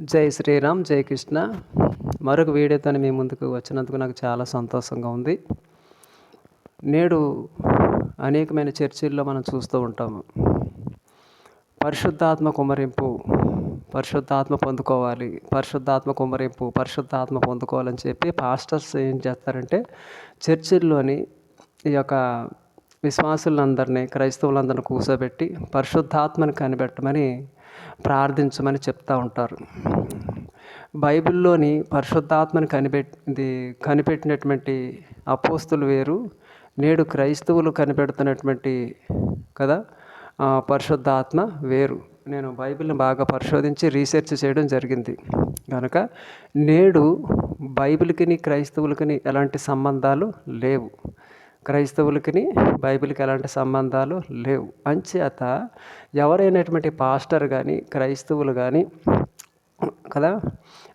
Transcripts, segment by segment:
జై శ్రీరామ్ జై కృష్ణ. మరొక వీడియోతో మీ ముందుకు వచ్చినందుకు నాకు చాలా సంతోషంగా ఉంది. నేడు అనేకమైన చర్చిల్లో మనం చూస్తూ ఉంటాము. పరిశుద్ధాత్మ కుమరింపు పరిశుద్ధాత్మ పొందుకోవాలి పరిశుద్ధాత్మ కుమరింపు పరిశుద్ధాత్మ పొందుకోవాలని చెప్పి పాస్టర్స్ ఏం చేస్తారంటే చర్చిల్లోని ఈ యొక్క విశ్వాసులందరినీ క్రైస్తవులందరినీ కూర్చోబెట్టి పరిశుద్ధాత్మని కనిపెట్టమని ప్రార్థించమని చెప్తూ ఉంటారు. బైబిల్లోని పరిశుద్ధాత్మని కనిపెట్టి కనిపెట్టినటువంటి అపోస్తులు వేరు నేడు క్రైస్తవులు కనిపెడుతున్నటువంటి కదా పరిశుద్ధాత్మ వేరు. నేను బైబిల్ని బాగా పరిశోధించి రీసెర్చ్ చేయడం జరిగింది. కనుక నేడు బైబిల్కిని క్రైస్తవులకిని ఎలాంటి సంబంధాలు లేవు. క్రైస్తవులకి బైబిల్కి ఎలాంటి సంబంధాలు లేవు. అంచేత ఎవరైనటువంటి పాస్టర్ కానీ క్రైస్తవులు కానీ కదా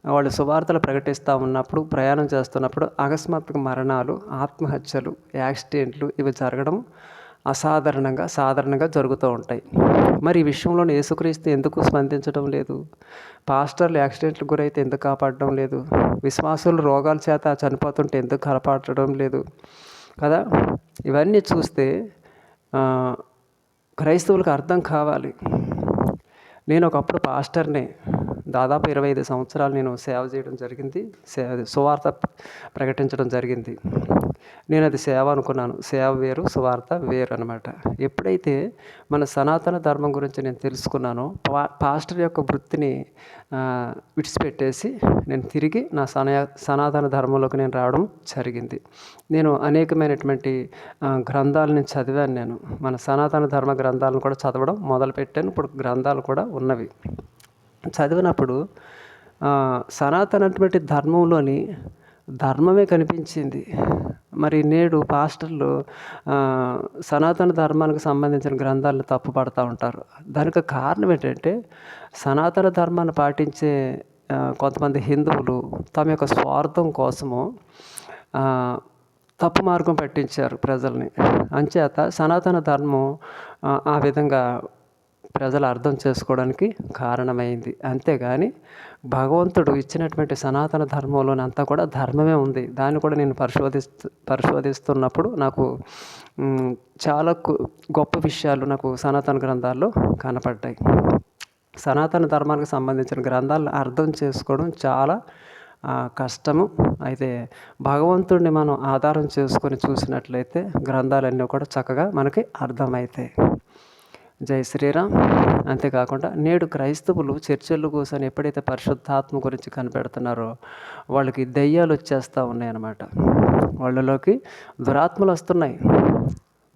వాళ్ళు సువార్తలు ప్రకటిస్తూ ఉన్నప్పుడు ప్రయాణం చేస్తున్నప్పుడు అకస్మాత్తుగా మరణాలు ఆత్మహత్యలు యాక్సిడెంట్లు ఇవి జరగడం అసాధారణంగా సాధారణంగా జరుగుతూ ఉంటాయి. మరి ఈ విషయంలో యేసుక్రీస్తు ఎందుకు స్పందించడం లేదు? పాస్టర్లు యాక్సిడెంట్లు గురైతే ఎందుకు కాపాడడం లేదు? విశ్వాసులు రోగాల చేత చనిపోతుంటే ఎందుకు కాపాడడం లేదు? కదా? ఇవన్నీ చూస్తే క్రైస్తవులకు అర్థం కావాలి. నేను ఒకప్పుడు పాస్టర్నే. దాదాపు ఇరవై ఐదు సంవత్సరాలు నేను సేవ చేయడం జరిగింది. సేవ సువార్త ప్రకటించడం జరిగింది. నేను అది సేవ అనుకున్నాను. సేవ వేరు సువార్త వేరు అనమాట ఎప్పుడైతే మన సనాతన ధర్మం గురించి నేను తెలుసుకున్నానో పా పాస్టర్ యొక్క వృత్తిని విడిచిపెట్టేసి నేను తిరిగి నా సనా సనాతన ధర్మంలోకి నేను రావడం జరిగింది. నేను అనేకమైనటువంటి గ్రంథాలు గ్రంథాలను చదివాను నేను. మన సనాతన ధర్మ గ్రంథాలను కూడా చదవడం మొదలుపెట్టాను. ఇప్పుడు గ్రంథాలు కూడా ఉన్నవి. చదివినప్పుడు సనాతనటువంటి ధర్మంలోని ధర్మమే కనిపించింది. మరి నేడు పాస్టర్లు సనాతన ధర్మానికి సంబంధించిన గ్రంథాలను తప్పుపడతా ఉంటారు. దానికి కారణం ఏంటంటే సనాతన ధర్మాన్ని పాటించే కొంతమంది హిందువులు తమ యొక్క స్వార్థం కోసము తప్పు మార్గం పట్టించారు ప్రజల్ని. అంచేత సనాతన ధర్మం ఆ విధంగా ప్రజలు అర్థం చేసుకోవడానికి కారణమైంది. అంతేగాని భగవంతుడు ఇచ్చినటువంటి సనాతన ధర్మంలోని అంతా కూడా ధర్మమే ఉంది. దాన్ని కూడా నేను పరిశోధిస్తూ పరిశోధిస్తున్నప్పుడు నాకు చాలా కు- గొప్ప విషయాలు నాకు సనాతన గ్రంథాల్లో కనపడ్డాయి. సనాతన ధర్మానికి సంబంధించిన గ్రంథాలను అర్థం చేసుకోవడం చాలా కష్టము. అయితే భగవంతుడిని మనం ఆధారం చేసుకొని చూసినట్లయితే గ్రంథాలన్నీ కూడా చక్కగా మనకి అర్థమవుతాయి జై శ్రీరామ్. అంతేకాకుండా నేడు క్రైస్తవులు చర్చల్లో కోసం ఎప్పుడైతే పరిశుద్ధాత్మ గురించి కనిపెడుతున్నారో వాళ్ళకి దెయ్యాలు వచ్చేస్తూ ఉన్నాయన్నమాట. వాళ్ళలోకి దురాత్మలు వస్తున్నాయి.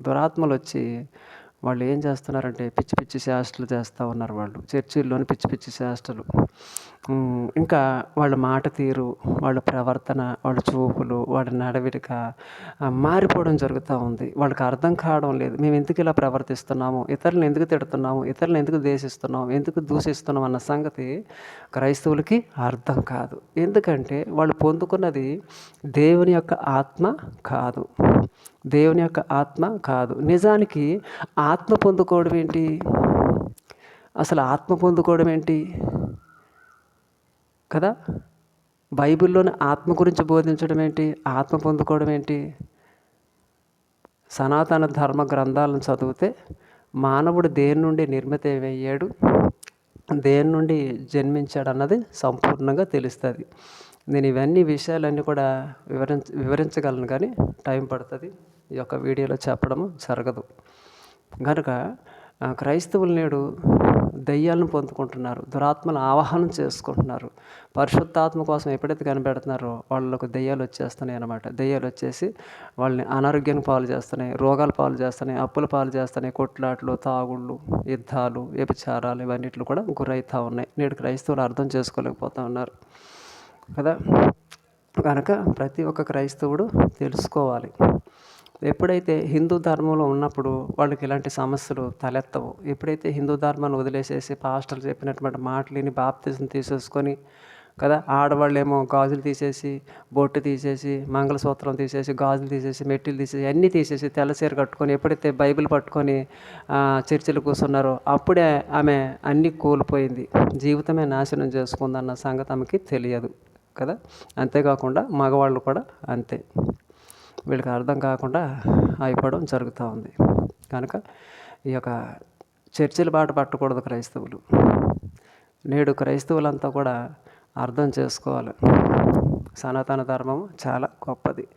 దురాత్మలు వచ్చి వాళ్ళు ఏం చేస్తున్నారంటే పిచ్చి పిచ్చి శాస్త్రలు చేస్తూ ఉన్నారు వాళ్ళు. చర్చిల్లోని పిచ్చి పిచ్చి శాస్త్రలు. ఇంకా వాళ్ళ మాట తీరు వాళ్ళ ప్రవర్తన వాళ్ళ చూపులు వాళ్ళ నడవిడిక మారిపోవడం జరుగుతూ ఉంది. వాళ్ళకి అర్థం కావడం లేదు. మేము ఎందుకు ఇలా ప్రవర్తిస్తున్నాము? ఇతరులను ఎందుకు తిడుతున్నాము? ఇతరులను ఎందుకు దేశిస్తున్నాము ఎందుకు దూషిస్తున్నాం అన్న సంగతి క్రైస్తవులకి అర్థం కాదు. ఎందుకంటే వాళ్ళు పొందుకున్నది దేవుని యొక్క ఆత్మ కాదు. దేవుని యొక్క ఆత్మ కాదు. నిజానికి ఆ ఆత్మ పొందుకోవడం ఏంటి? అసలు ఆత్మ పొందుకోవడం ఏంటి? కదా? బైబిల్లోని ఆత్మ గురించి బోధించడం ఏంటి? ఆత్మ పొందుకోవడం ఏంటి? సనాతన ధర్మ గ్రంథాలను చదివితే మానవుడు దేని నుండి నిర్మితమయ్యాడు? దేని నుండి జన్మించాడు అన్నది సంపూర్ణంగా తెలుస్తుంది. నేను ఇవన్నీ విషయాలన్నీ కూడా వివరించ వివరించగలను కానీ టైం పడుతుంది. ఈ యొక్క వీడియోలో చెప్పడము జరగదు. కనుక క్రైస్తవులు నేడు దయ్యాలను పొందుకుంటున్నారు దురాత్మను ఆవాహనం చేసుకుంటున్నారు. పరిశుద్ధాత్మ కోసం ఎప్పుడైతే కనిపెడుతున్నారో వాళ్ళకు దయ్యాలు వచ్చేస్తున్నాయి అన్నమాట. దయ్యాలు వచ్చేసి వాళ్ళని అనారోగ్యానికి పాలు చేస్తున్నాయి రోగాలు పాలు చేస్తున్నాయి అప్పుల పాలు చేస్తున్నాయి కొట్లాట్లు తాగుళ్ళు యుద్ధాలు వ్యభిచారాలు ఇవన్నిట్లు కూడా గురవుతూ ఉన్నాయి. నేడు క్రైస్తవులు అర్థం చేసుకోలేకపోతూ ఉన్నారు. కదా? కనుక ప్రతి ఒక్క క్రైస్తవుడు తెలుసుకోవాలి. ఎప్పుడైతే హిందూ ధర్మంలో ఉన్నప్పుడు వాళ్ళకి ఇలాంటి సమస్యలు తలెత్తవు ఎప్పుడైతే హిందూ ధర్మాన్ని వదిలేసేసి పాస్టర్లు చెప్పినటువంటి మాటలని బాప్తిజం తీసేసుకొని కదా ఆడవాళ్ళేమో గాజులు తీసేసి బొట్టు తీసేసి మంగళసూత్రం తీసేసి గాజులు తీసేసి మెట్టిలు తీసేసి అన్నీ తీసేసి తెల్లసీర కట్టుకొని ఎప్పుడైతే బైబిల్ పట్టుకొని చర్చిలు కూర్చున్నారో అప్పుడే ఆమె అన్నీ కోల్పోయింది. జీవితమే నాశనం చేసుకుందన్న సంగతి ఆమెకి తెలియదు కదా. అంతేకాకుండా మగవాళ్ళు కూడా అంతే. వీళ్ళకి అర్థం కాకుండా అయిపోవడం జరుగుతూ ఉంది. కనుక ఈ యొక్క చర్చిల బాట పట్టకూడదు క్రైస్తవులు. నేడు క్రైస్తవులంతా కూడా అర్థం చేసుకోవాలి. సనాతన ధర్మం చాలా గొప్పది.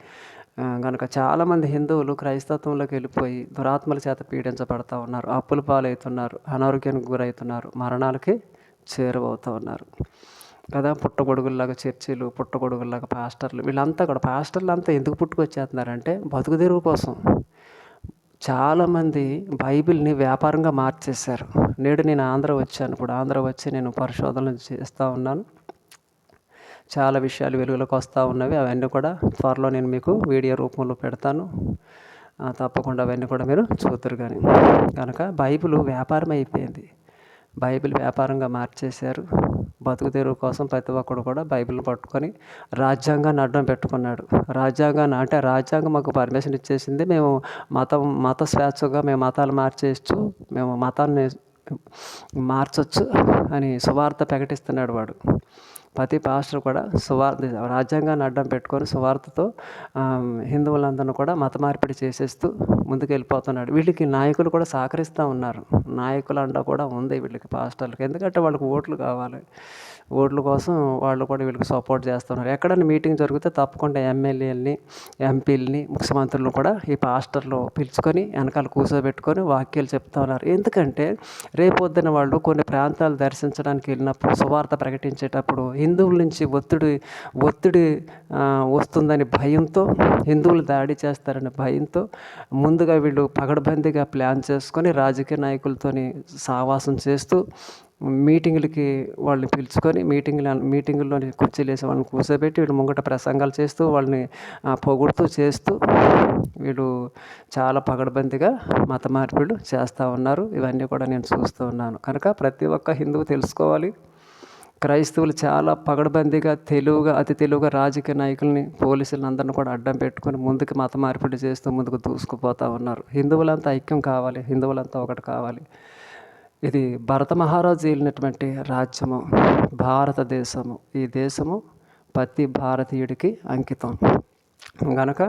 కనుక చాలామంది హిందువులు క్రైస్తత్వంలోకి వెళ్ళిపోయి దురాత్మల చేత పీడించబడతా ఉన్నారు. అప్పుల పాలవుతున్నారు. అనారోగ్యానికి గురవుతున్నారు మరణాలకి చేరువవుతూ ఉన్నారు. కదా పుట్టగొడుగుల్లాగా చర్చిలు పుట్టగొడుగుల్లాగా పాస్టర్లు వీళ్ళంతా కూడా పాస్టర్లు అంతా ఎందుకు పుట్టుకొచ్చేస్తున్నారంటే బతుకు తెరువు కోసం. చాలామంది బైబిల్ని వ్యాపారంగా మార్చేశారు. నేడు నేను ఆంధ్ర వచ్చాను. ఇప్పుడు ఆంధ్ర వచ్చి నేను పరిశోధనలు చేస్తూ ఉన్నాను. చాలా విషయాలు వెలుగులోకి వస్తూ ఉన్నవి. అవన్నీ కూడా త్వరలో నేను మీకు వీడియో రూపంలో పెడతాను. తప్పకుండా అవన్నీ కూడా మీరు చూద్దరు కానీ కనుక బైబిల్ వ్యాపారం అయిపోయింది బైబిల్ వ్యాపారంగా మార్చేశారు. బతుకు తెరువు కోసం ప్రతి ఒక్కడు కూడా బైబిల్ పట్టుకొని రాజ్యాంగాన్ని అడ్డం పెట్టుకున్నాడు. రాజ్యాంగాన్ని అంటే రాజ్యాంగం మాకు పర్మిషన్ ఇచ్చేసింది. మేము మతం మత స్వేచ్ఛగా మేము మతాలు మార్చేయచ్చు మేము మతాన్ని మార్చొచ్చు అని సువార్త ప్రకటిస్తున్నాడు వాడు. ప్రతి పాస్టర్ కూడా సువార్త రాజ్యాంగాన్ని అడ్డం పెట్టుకొని సువార్తతో ఆ, హిందువులందరిని కూడా మత మార్పిడి చేసేస్తూ ముందుకు వెళ్ళిపోతున్నాడు వీళ్ళకి నాయకులు కూడా సహకరిస్తూ ఉన్నారు. నాయకుల అండ కూడా ఉంది వీళ్ళకి పాస్టర్లకి. ఎందుకంటే వాళ్ళకి ఓట్లు కావాలి. ఓట్ల కోసం వాళ్ళు కూడా వీళ్ళకి సపోర్ట్ చేస్తున్నారు. ఎక్కడైనా మీటింగ్ జరిగితే తప్పకుండా ఎమ్మెల్యేలని ఎంపీలని ముఖ్యమంత్రులను కూడా ఈ పాస్టర్లు పిలుచుకొని వెనకాల కూర్చోబెట్టుకొని వాక్యాలు చెప్తా ఉన్నారు. ఎందుకంటే రేపొద్దున వాళ్ళు కొన్ని ప్రాంతాలు దర్శించడానికి వెళ్ళినప్పుడు సువార్త ప్రకటించేటప్పుడు హిందువుల నుంచి ఒత్తిడి ఒత్తిడి వస్తుందని భయంతో హిందువులు దాడి చేస్తారనే భయంతో ముందుగా వీళ్ళు పగడబందీగా ప్లాన్ చేసుకొని రాజకీయ నాయకులతోని సావాసం చేస్తూ మీటింగులకి వాళ్ళని పిలుచుకొని మీటింగ్ల మీటింగుల్లోని కుర్చీలు వేసి వాళ్ళని కూర్చోబెట్టి వీళ్ళు ముంగట ప్రసంగాలు చేస్తూ వాళ్ళని పొగుడుతూ చేస్తూ వీళ్ళు చాలా పగడబందిగా మత మార్పిడులు చేస్తూ ఉన్నారు. ఇవన్నీ కూడా నేను చూస్తూ ఉన్నాను. కనుక ప్రతి ఒక్క హిందువు తెలుసుకోవాలి. క్రైస్తవులు చాలా పగడబందీగా తెలుగుగా అతి తెలుగుగా రాజకీయ నాయకుల్ని పోలీసులను అందరిని కూడా అడ్డం పెట్టుకొని ముందుకు మత మార్పిడి చేస్తూ ముందుకు దూసుకుపోతూ ఉన్నారు. హిందువులంతా ఐక్యం కావాలి హిందువులంతా ఒకటి కావాలి. ఇది భరత మహారాజు వెళ్ళినటువంటి రాజ్యము భారతదేశము. ఈ దేశము ప్రతి భారతీయుడికి అంకితం. గనక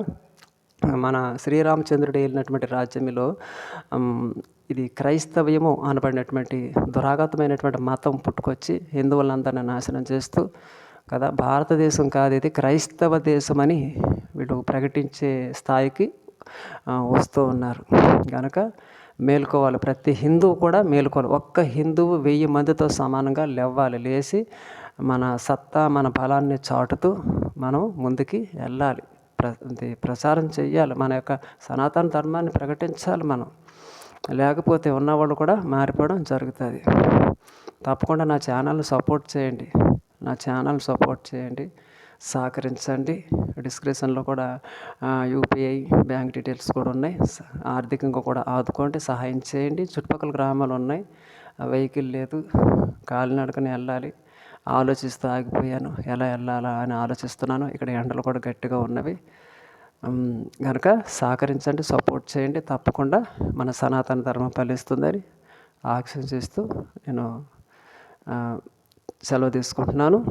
మన శ్రీరామచంద్రుడు వెళ్ళినటువంటి రాజ్యంలో ఇది క్రైస్తవ్యము అనబడినటువంటి దురాగతమైనటువంటి మతం పుట్టుకొచ్చి హిందువులందరిని నాశనం చేస్తూ కదా భారతదేశం కాదు ఇది క్రైస్తవ దేశం అని వీళ్ళు ప్రకటించే స్థాయికి వస్తూ ఉన్నారు. కనుక మేల్కోవాలి. ప్రతి హిందువు కూడా మేల్కోవాలి. ఒక్క హిందువు వెయ్యి మందితో సమానంగా లేవాలి. లేచి మన సత్తా మన బలాన్ని చాటుతూ మనం ముందుకి వెళ్ళాలి. ప్ర ఇది ప్రచారం చేయాలి మన యొక్క సనాతన ధర్మాన్ని ప్రకటించాలి మనం. లేకపోతే ఉన్నవాళ్ళు కూడా మారిపోవడం జరుగుతుంది. తప్పకుండా నా ఛానల్ సపోర్ట్ చేయండి. నా ఛానల్ సపోర్ట్ చేయండి. సహకరించండి. డిస్క్రిప్షన్లో కూడా యూపీఐ బ్యాంక్ డీటెయిల్స్ కూడా ఉన్నాయి. ఆర్థికంగా కూడా ఆదుకోండి. సహాయం చేయండి. చుట్టుపక్కల గ్రామాలు ఉన్నాయి. వెహికల్ లేదు. కాలినడకని వెళ్ళాలి. ఆలోచిస్తూ ఆగిపోయాను. ఎలా వెళ్ళాలా అని ఆలోచిస్తున్నాను. ఇక్కడ ఎండలు కూడా గట్టిగా ఉన్నవి. కనుక సహకరించండి సపోర్ట్ చేయండి. తప్పకుండా మన సనాతన ధర్మం ఫలిస్తుందని ఆకాంక్షిస్తూ నేను సెలవు తీసుకుంటున్నాను.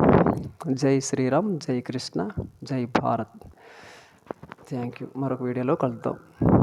జై శ్రీరామ్ జై కృష్ణ జై భారత్. Thank you. మరొక వీడియోలో కలుద్దాం.